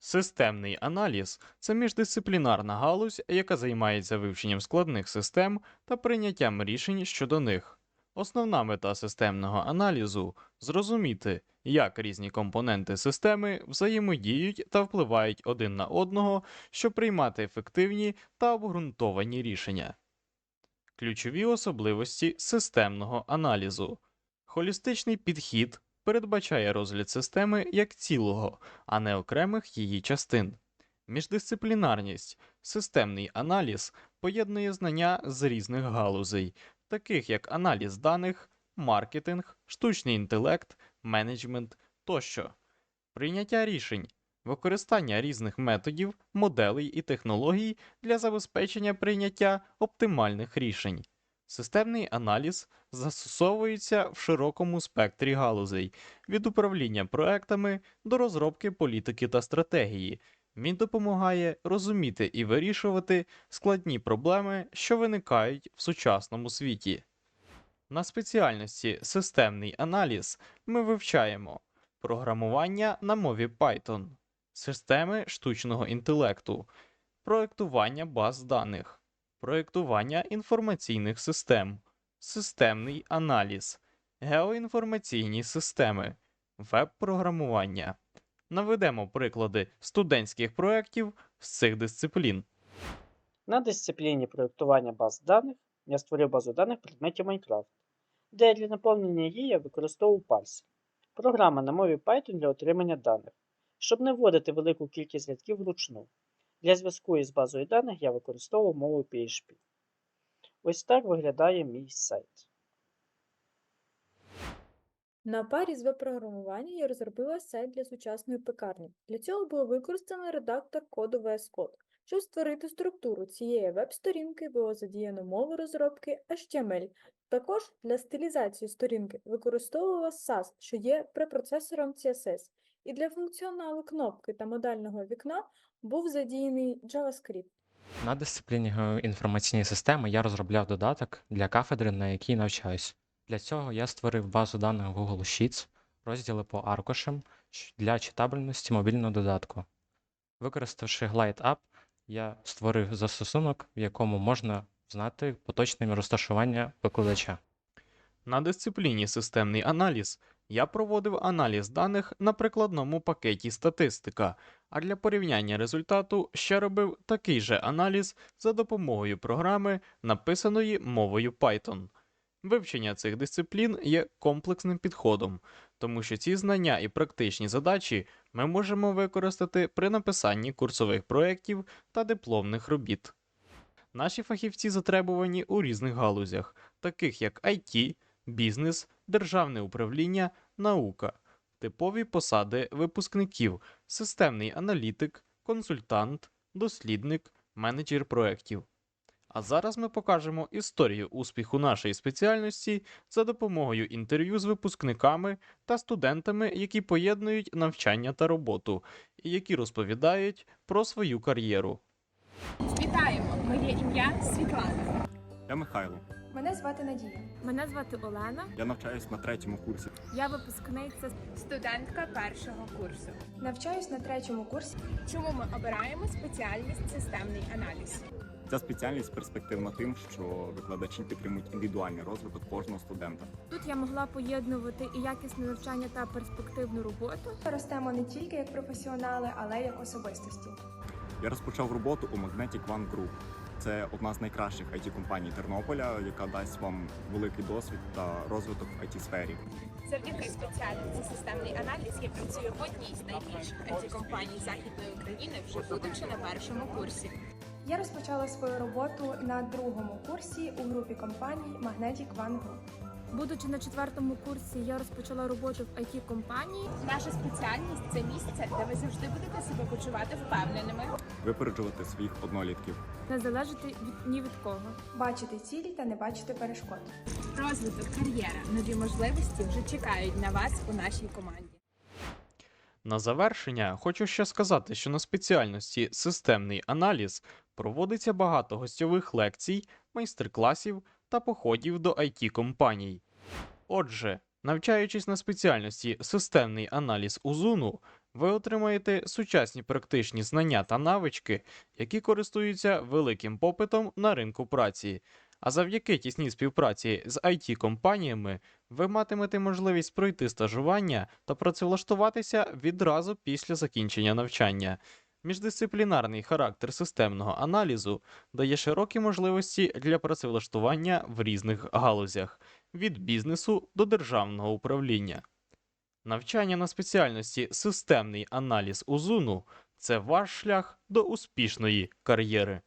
Системний аналіз це міждисциплінарна галузь, яка займається вивченням складних систем та прийняттям рішень щодо них. Основна мета системного аналізу зрозуміти, як різні компоненти системи взаємодіють та впливають один на одного, щоб приймати ефективні та обґрунтовані рішення. Ключові особливості системного аналізу. Холістичний підхід передбачає розгляд системи як цілого, а не окремих її частин. Міждисциплінарність системний аналіз поєднує знання з різних галузей, таких як аналіз даних, маркетинг, штучний інтелект, менеджмент тощо. Прийняття рішень, використання різних методів, моделей і технологій для забезпечення прийняття оптимальних рішень. Системний аналіз застосовується в широкому спектрі галузей від управління проектами до розробки політики та стратегії. Він допомагає розуміти і вирішувати складні проблеми, що виникають в сучасному світі. На спеціальності системний аналіз ми вивчаємо програмування на мові Python, системи штучного інтелекту, проектування баз даних, проектування інформаційних систем, системний аналіз, геоінформаційні системи, веб-програмування. Наведемо приклади студентських проєктів з цих дисциплін. На дисципліні проєктування баз даних я створив базу даних предметів Minecraft, де для наповнення її я використовував парсер. Програма на мові Python для отримання даних, щоб не вводити велику кількість рядків вручну. Для зв'язку із базою даних я використовував мову PHP. Ось так виглядає мій сайт. На парі з веб-програмування я розробила сайт для сучасної пекарні. Для цього було використано редактор коду VS Code. Щоб створити структуру цієї веб-сторінки, було задіяно мову розробки HTML. Також для стилізації сторінки використовувала SAS, що є препроцесором CSS. І для функціоналу кнопки та модального вікна був задіяний JavaScript. На дисципліні інформаційні системи я розробляв додаток для кафедри, на якій навчаюсь. Для цього я створив базу даних Google Sheets, розділи по аркушам для читабельності мобільного додатку. Використавши Glide App, я створив застосунок, в якому можна знати поточне розташування викладача. На дисципліні системний аналіз я проводив аналіз даних на прикладному пакеті статистика, а для порівняння результату ще робив такий же аналіз за допомогою програми, написаної мовою Python. Вивчення цих дисциплін є комплексним підходом, тому що ці знання і практичні задачі ми можемо використати при написанні курсових проєктів та дипломних робіт. Наші фахівці затребувані у різних галузях, таких як IT, бізнес, державне управління, наука, типові посади випускників, системний аналітик, консультант, дослідник, менеджер проєктів. А зараз ми покажемо історію успіху нашої спеціальності за допомогою інтерв'ю з випускниками та студентами, які поєднують навчання та роботу, і які розповідають про свою кар'єру. Вітаємо! Моє ім'я Світлана. Я Михайло. Мене звати Надія. Мене звати Олена. Я навчаюсь на третьому курсі. Я випускниця Студентка першого курсу. Навчаюсь на третьому курсі. Чому ми обираємо спеціальність системний аналіз? Ця спеціальність перспективна тим, що викладачі підтримують індивідуальний розвиток кожного студента. Тут я могла поєднувати і якісне навчання та перспективну роботу. Ростемо не тільки як професіонали, але й як особистості. Я розпочав роботу у Magnetic One Group. Це одна з найкращих it компаній Тернополя, яка дасть вам великий досвід та розвиток в it сфері Завдяки спеціальності системний аналіз я працюю в одній з найбільших it компаній Західної України, вже будучи на першому курсі. Я розпочала свою роботу на другому курсі у групі компаній Magnetic One Group. Будучи на четвертому курсі, я розпочала роботу в it компанії. Наша спеціальність це місце, де ви завжди будете себе почувати впевненими. випереджувати своїх однолітків. Не залежати від ні від кого. Бачити цілі та не бачити перешкод. Розвиток, кар'єра, нові можливості вже чекають на вас у нашій команді. На завершення хочу ще сказати, що на спеціальності системний аналіз проводиться багато гостьових лекцій, майстер-класів та походів до it компаній. Отже, навчаючись на спеціальності системний аналіз у ЗУНу, ви отримаєте сучасні практичні знання та навички, які користуються великим попитом на ринку праці. А завдяки тісній співпраці з IT-компаніями ви матимете можливість пройти стажування та працевлаштуватися відразу після закінчення навчання. Міждисциплінарний характер системного аналізу дає широкі можливості для працевлаштування в різних галузях від бізнесу до державного управління. Навчання на спеціальності системний аналіз УЗУНу це ваш шлях до успішної кар'єри.